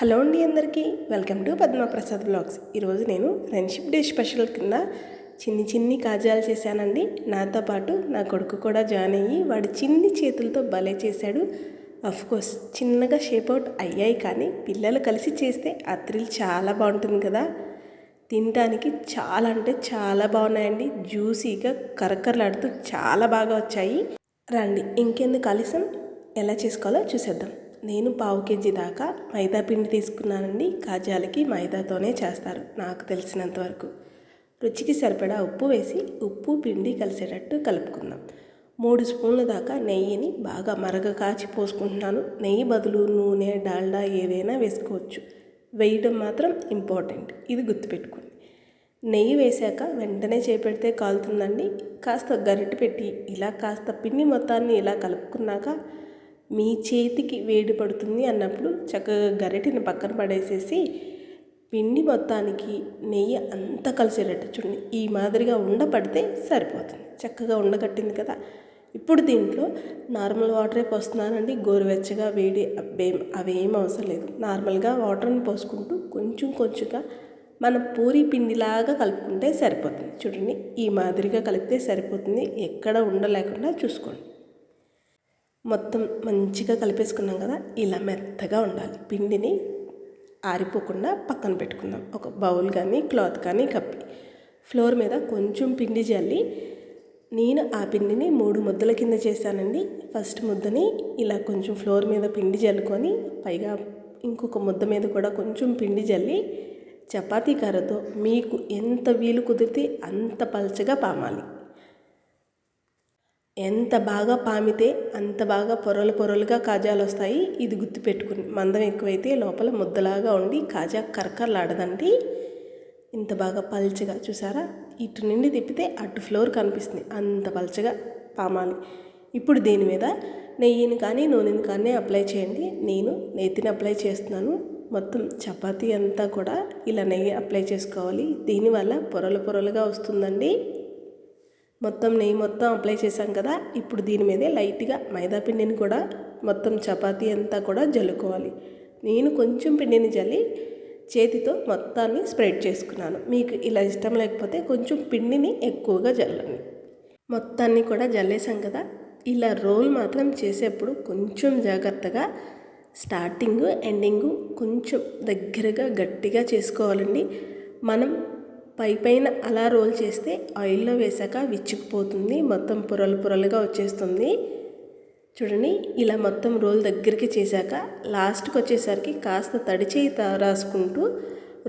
Hello అండి అందరికీ. Welcome to Padmaprasad blogs. ఈరోజు నేను ఫ్రెండ్షిప్ డే స్పెషల్ కింద చిన్ని చిన్ని కాజాలు చేశానండి. నాతో పాటు నా కొడుకు కూడా జాయిన్ అయ్యి వాడు చిన్ని చేతులతో భలే చేశాడు. కోర్స్ చిన్నగా షేప్ అవుట్ అయ్యాయి కానీ పిల్లలు కలిసి చేస్తే ఆ థ్రిల్ చాలా బాగుంటుంది కదా. తినడానికి చాలా అంటే చాలా బాగున్నాయండి. జ్యూసీగా కరకరలాడుతూ చాలా బాగా వచ్చాయి. రండి ఇంకెందుకు ఆలస్యం? ఎలా చేసుకోవాలో చూసేద్దాం. నేను పావు కేజీ దాకా మైదా పిండి తీసుకున్నానండి. కాజాలకి మైదాతోనే చేస్తారు నాకు తెలిసినంత వరకు. రుచికి సరిపడా ఉప్పు వేసి ఉప్పు పిండి కలిసేటట్టు కలుపుకుందాం. మూడు స్పూన్ల దాకా నెయ్యిని బాగా మరగ కాచి పోసుకుంటున్నాను. నెయ్యి బదులు నూనె డాల్డా ఏదైనా వేసుకోవచ్చు. వేయడం మాత్రం ఇంపార్టెంట్ ఇది గుర్తుపెట్టుకోండి. నెయ్యి వేశాక వెంటనే చేపెడితే కాలుతుందండి. కాస్త గరిటె పెట్టి ఇలా కాస్త పిండి మొత్తాన్ని ఇలా కలుపుకున్నాక మీ చేతికి వేడి పడుతుంది అన్నప్పుడు చక్కగా గరిటెని పక్కన పడేసేసి పిండి మొత్తానికి నెయ్యి అంతా కలిసేటట్టు చూడండి. ఈ మాదిరిగా ఉండపడితే సరిపోతుంది. చక్కగా ఉండగట్టింది కదా. ఇప్పుడు దీంట్లో నార్మల్ వాటరే పోస్తున్నానండి. గోరువెచ్చగా వేడి అవేం అవేం అవసరం లేదు. నార్మల్గా వాటర్ని పోసుకుంటూ కొంచెం కొంచెంగా మన పూరి పిండిలాగా కలుపుకుంటే సరిపోతుంది. చూడండి ఈ మాదిరిగా కలిపితే సరిపోతుంది. ఎక్కడ ఉండలేకుండా చూసుకోండి. మొత్తం మంచిగా కలిపేసుకున్నాం కదా ఇలా మెత్తగా ఉండాలి. పిండిని ఆరిపోకుండా పక్కన పెట్టుకుందాం. ఒక బౌల్ కానీ క్లాత్ కానీ కప్పి. ఫ్లోర్ మీద కొంచెం పిండి జల్లి నేను ఆ పిండిని మూడు ముద్దల కింద చేశానండి. ఫస్ట్ ముద్దని ఇలా కొంచెం ఫ్లోర్ మీద పిండి జల్లుకొని పైగా ఇంకొక ముద్ద మీద కూడా కొంచెం పిండి జల్లి చపాతీ కర్రతో మీకు ఎంత వీలు కుదిరితే అంత పల్చగా పామాలి. ఎంత బాగా పామితే అంత బాగా పొరలు పొరలుగా కాజాలు వస్తాయి. ఇది గుర్తుపెట్టుకుని మందం ఎక్కువైతే లోపల ముద్దలాగా ఉండి కాజా కరకరలాడదండి. ఇంత బాగా పల్చగా చూసారా? ఇటు నుండి తిప్పితే అటు ఫ్లోర్ కనిపిస్తుంది. అంత పల్చగా పామాలి. ఇప్పుడు దీని మీద నెయ్యిని కానీ నూనెని కానీ అప్లై చేయండి. నేను నెయ్యిని అప్లై చేస్తున్నాను. మొత్తం చపాతీ అంతా కూడా ఇలా నెయ్యి అప్లై చేసుకోవాలి. దీనివల్ల పొరలు పొరలుగా వస్తుందండి. మొత్తం నెయ్యి మొత్తం అప్లై చేశాం కదా ఇప్పుడు దీని మీదే లైట్గా మైదా పిండిని కూడా మొత్తం చపాతీ అంతా కూడా జల్లుకోవాలి. నేను కొంచెం పిండిని జల్లి చేతితో మొత్తాన్ని స్ప్రెడ్ చేసుకున్నాను. మీకు ఇలా ఇష్టం లేకపోతే కొంచెం పిండిని ఎక్కువగా జల్లండి. మొత్తాన్ని కూడా జల్లేసాం కదా ఇలా రోల్ మాత్రం చేసేప్పుడు కొంచెం జాగ్రత్తగా స్టార్టింగ్ ఎండింగ్ కొంచెం దగ్గరగా గట్టిగా చేసుకోవాలండి. మనం పై పైన అలా రోల్ చేస్తే ఆయిల్లో వేసాక విచ్చుకుపోతుంది. మొత్తం పొరలు పొరలుగా వచ్చేస్తుంది. చూడండి ఇలా మొత్తం రోల్ దగ్గరికి చేశాక లాస్ట్కి వచ్చేసరికి కాస్త తడి చేయి రాసుకుంటూ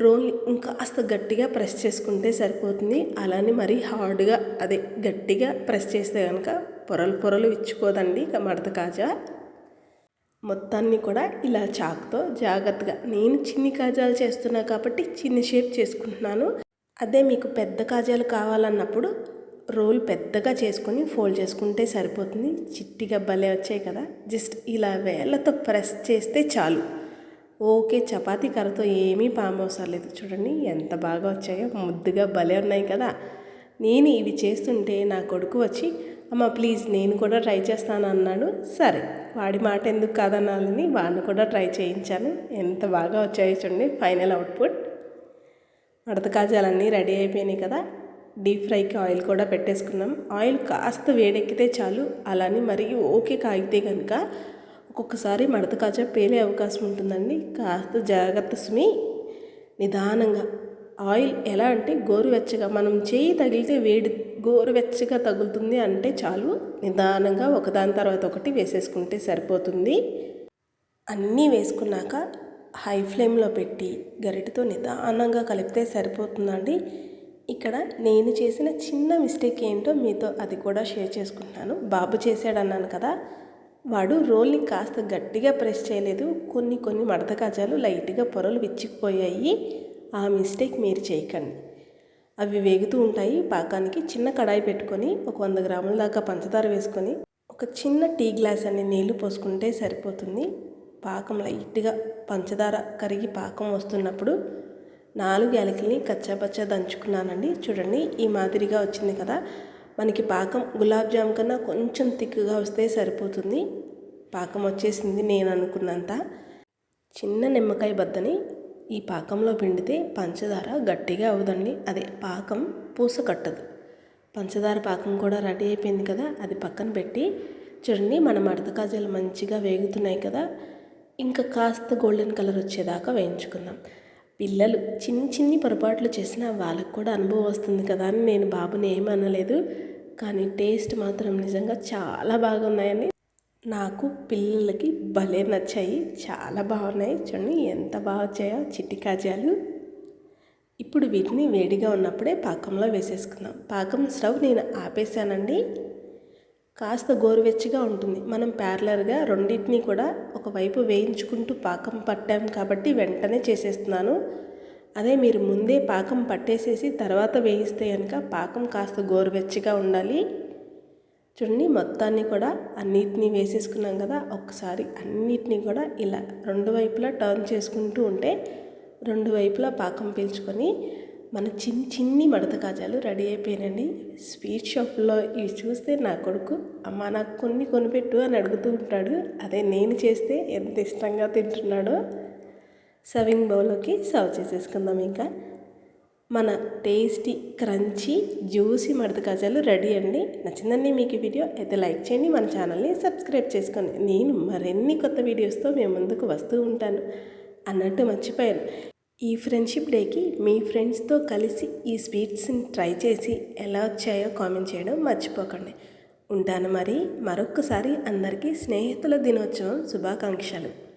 రోల్ ఇంకాస్త గట్టిగా ప్రెస్ చేసుకుంటే సరిపోతుంది. అలానే మరీ హార్డ్గా అదే గట్టిగా ప్రెస్ చేస్తే కనుక పొరలు పొరలు ఇచ్చుకోదండి మడత కాజా. మొత్తాన్ని కూడా ఇలా చాక్తో జాగ్రత్తగా నేను చిన్ని కాజాలు చేస్తున్నా కాబట్టి చిన్ని షేప్ చేసుకుంటున్నాను. అదే మీకు పెద్ద కాజాలు కావాలన్నప్పుడు రోల్ పెద్దగా చేసుకొని ఫోల్డ్ చేసుకుంటే సరిపోతుంది. చిట్టిగా భలే వచ్చాయి కదా. జస్ట్ ఇలా వేళ్ళతో ప్రెస్ చేస్తే చాలు. ఓకే చపాతీ కర్రతో ఏమీ పామవసరం లేదు. చూడండి ఎంత బాగా వచ్చాయో. ముద్దుగా భలే ఉన్నాయి కదా. నేను ఇవి చేస్తుంటే నా కొడుకు వచ్చి అమ్మ ప్లీజ్ నేను కూడా ట్రై చేస్తాను అన్నాడు. సరే వాడి మాట ఎందుకు కాదనాలని వాడిని కూడా ట్రై చేయించాను. ఎంత బాగా వచ్చాయో చూడండి ఫైనల్ అవుట్పుట్. మడత కాజాలన్నీ రెడీ అయిపోయినాయి కదా. డీప్ ఫ్రైకి ఆయిల్ కూడా పెట్టేసుకున్నాం. ఆయిల్ కాస్త వేడెక్కితే చాలు. అలానే మరి ఓకే కాగితే కనుక ఒక్కొక్కసారి మడత కాజా పేలే అవకాశం ఉంటుందండి. కాస్త జాగ్రత్త సుమి. నిదానంగా. ఆయిల్ ఎలా అంటే గోరువెచ్చగా మనం చేయి తగిలితే వేడి గోరువెచ్చగా తగులుతుంది అంటే చాలు. నిదానంగా ఒకదాని తర్వాత ఒకటి వేసేసుకుంటే సరిపోతుంది. అన్నీ వేసుకున్నాక హై ఫ్లేమ్లో పెట్టి గరిటతో నిదానంగా కలిపితే సరిపోతుందండి ఇక్కడ నేను చేసిన చిన్న మిస్టేక్ ఏంటో మీతో అది కూడా షేర్ చేసుకుంటున్నాను. బాబు చేశాడు అన్నాను కదా వాడు రోల్ని కాస్త గట్టిగా ప్రెస్ చేయలేదు. కొన్ని కొన్ని మడత కాజాలు లైట్గా పొరలు విచ్చిపోయాయి. ఆ మిస్టేక్ మీరు చేయకండి. అవి వేగుతూ ఉంటాయి. పాకానికి చిన్న కడాయి పెట్టుకొని ఒక వంద గ్రాముల దాకా పంచదార వేసుకొని ఒక చిన్న టీ గ్లాస్ అన్ని నీళ్ళు పోసుకుంటే సరిపోతుంది. పాకం లైట్గా పంచదార కరిగి పాకం వస్తున్నప్పుడు నాలుగు యాలకుల్ని కచ్చాపచ్చా దంచుకున్నానండి. చూడండి ఈ మాదిరిగా వచ్చింది కదా. మనకి పాకం గులాబ్ జామ్ కన్నా కొంచెం తిక్కుగా వస్తే సరిపోతుంది. పాకం వచ్చేసింది నేను అనుకున్నంత. చిన్న నిమ్మకాయ బద్దని ఈ పాకంలో పిండితే పంచదార గట్టిగా అవ్వదండి. అదే పాకం పూస కట్టదు. పంచదార పాకం కూడా రెడీ అయిపోయింది కదా. అది పక్కన పెట్టి చూడండి మన మడత కాజాలు మంచిగా వేగుతున్నాయి కదా. ఇంకా కాస్త గోల్డెన్ కలర్ వచ్చేదాకా వేయించుకుందాం. పిల్లలు చిన్ని చిన్ని పొరపాట్లు చేసినా వాళ్ళకు కూడా అనుభవం వస్తుంది కదా అని నేను బాబుని ఏమనలేదు. కానీ టేస్ట్ మాత్రం నిజంగా చాలా బాగున్నాయని నాకు పిల్లలకి భలే నచ్చాయి. చాలా బాగున్నాయి. చూడండి ఎంత బాగా వచ్చాయో చిట్టి కాజాలు. ఇప్పుడు వీటిని వేడిగా ఉన్నప్పుడే పాకంలో వేసేసుకుందాం. పాకం స్టవ్ నేను ఆపేసానండి కాస్త గోరువెచ్చగా ఉంటుంది. మనం ప్యారలర్గా రెండింటిని కూడా ఒకవైపు వేయించుకుంటూ పాకం పట్టాం కాబట్టి వెంటనే చేసేస్తున్నాను. అదే మీరు ముందే పాకం పట్టేసేసి తర్వాత వేయిస్తే కనుక పాకం కాస్త గోరువెచ్చగా ఉండాలి. చూడండి మొత్తాన్ని కూడా అన్నిటినీ వేసేసుకున్నాం కదా ఒకసారి అన్నిటినీ కూడా ఇలా రెండు వైపులా టర్న్ చేసుకుంటూ ఉంటే రెండు వైపులా పాకం పీల్చుకొని మన చిన్ని చిన్ని మడత కాజాలు రెడీ అయిపోయినండి స్వీట్ షాప్లో ఇవి చూస్తే నా కొడుకు అమ్మ నాకు కొన్ని కొనిపెట్టు అని అడుగుతూ ఉంటాడు. అదే నేను చేస్తే ఎంత ఇష్టంగా తింటున్నాడో సర్వింగ్ బౌల్లోకి సర్వ్ చేసేసుకుందాం ఇంకా. మన టేస్టీ క్రంచీ జ్యూసీ మడత కాజాలు రెడీ అండి. నచ్చిందండి మీకు ఈ వీడియో అయితే లైక్ చేయండి మన ఛానల్ని సబ్స్క్రైబ్ చేసుకోండి. నేను మరిన్ని కొత్త వీడియోస్తో మేము ముందుకు వస్తూ ఉంటాను. అన్నట్టు మర్చిపోయాను. ఈ ఫ్రెండ్షిప్ డేకి మీ ఫ్రెండ్స్తో కలిసి ఈ స్వీట్స్ని ట్రై చేసి ఎలా వచ్చాయో కామెంట్ చేయడం మర్చిపోకండి. ఉంటాను మరి. మరొక్కసారి అందరికీ స్నేహితుల దినోత్సవం శుభాకాంక్షలు.